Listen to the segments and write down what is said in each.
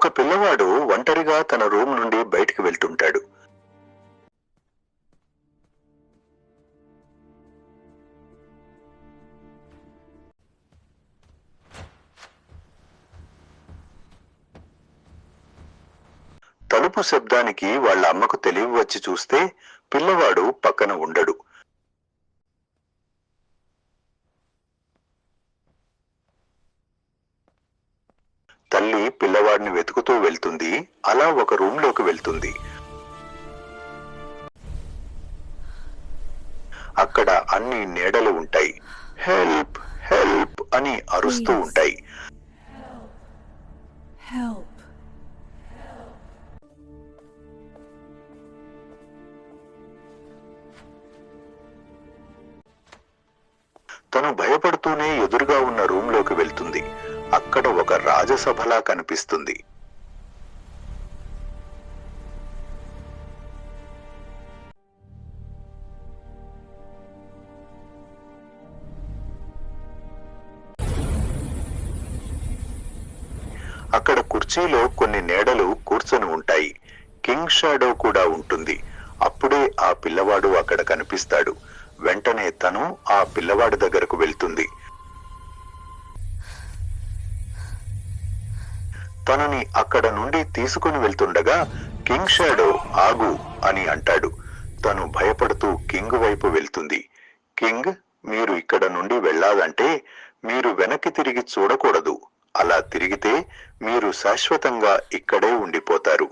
ఒక పిల్లవాడు ఒంటరిగా తన రూమ్ నుండి బయటికి వెళ్తుంటాడు. తలుపు శబ్దానికి వాళ్ళ అమ్మకు తెలివి వచ్చి చూస్తే పిల్లవాడు పక్కన ఉండడు. తల్లి పిల్లవాడిని వెతుకుతూ వెళ్తుంది. అలా ఒక రూమ్లోకి వెళ్తుంది. అక్కడ అన్ని నీడలు ఉంటాయి. హెల్ప్ హెల్ప్ అని అరుస్తూ. ఉంటాయి. తను భయపడుతూనే ఎదురుగా ఉన్న రూమ్లోకి వెళ్తుంది. అక్కడ ఒక రాజసభలా కనిపిస్తుంది. అక్కడ కుర్చీలో కొన్ని నీడలు కూర్చొని ఉంటాయి. కింగ్ షాడో కూడా ఉంటుంది. అప్పుడే ఆ పిల్లవాడు అక్కడ కనిపిస్తాడు. వెంటనే తను ఆ పిల్లవాడి దగ్గరకు వెళ్తుంది. తనని అక్కడ నుండి తీసుకుని వెళ్తుండగా కింగ్ షాడో ఆగు అని అంటాడు. తను భయపడుతూ కింగ్ వైపు వెళ్తుంది. కింగ్ మీరు ఇక్కడ నుండి వెళ్ళాలంటే మీరు వెనక్కి తిరిగి చూడకూడదు. అలా తిరిగితే మీరు శాశ్వతంగా ఇక్కడే ఉండిపోతారు.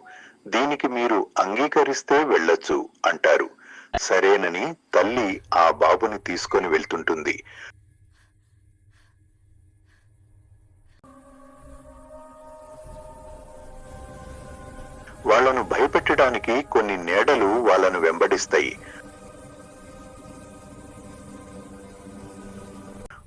దీనికి మీరు అంగీకరిస్తే వెళ్ళొచ్చు అంటారు. సరేనని తల్లి ఆ బాబుని తీసుకొని వెళ్తుంటుంది. వాళ్ళను భయపెట్టడానికి కొన్ని నీడలు వాళ్ళను వెంబడిస్తాయి.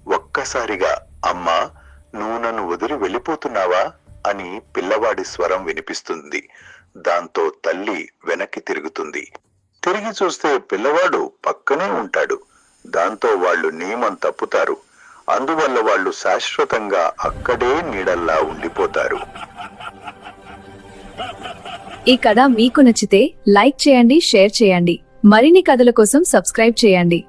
ఒక్కసారిగా అమ్మా నువ్వు నన్ను వదిలి వెళ్ళిపోతున్నావా? అని పిల్లవాడి స్వరం వినిపిస్తుంది. దాంతో తల్లి వెనక్కి తిరుగుతుంది. తిరిగి చూస్తే పిల్లవాడు పక్కనే ఉంటాడు. దాంతో వాళ్ళు నియమం తప్పుతారు. అందువల్ల వాళ్ళు శాశ్వతంగా అక్కడే నీడల్లా ఉండిపోతారు. ఈ కథ మీకు నచ్చితే లైక్ చేయండి షేర్ చేయండి. మరిన్ని కథల కోసం సబ్స్క్రైబ్ చేయండి.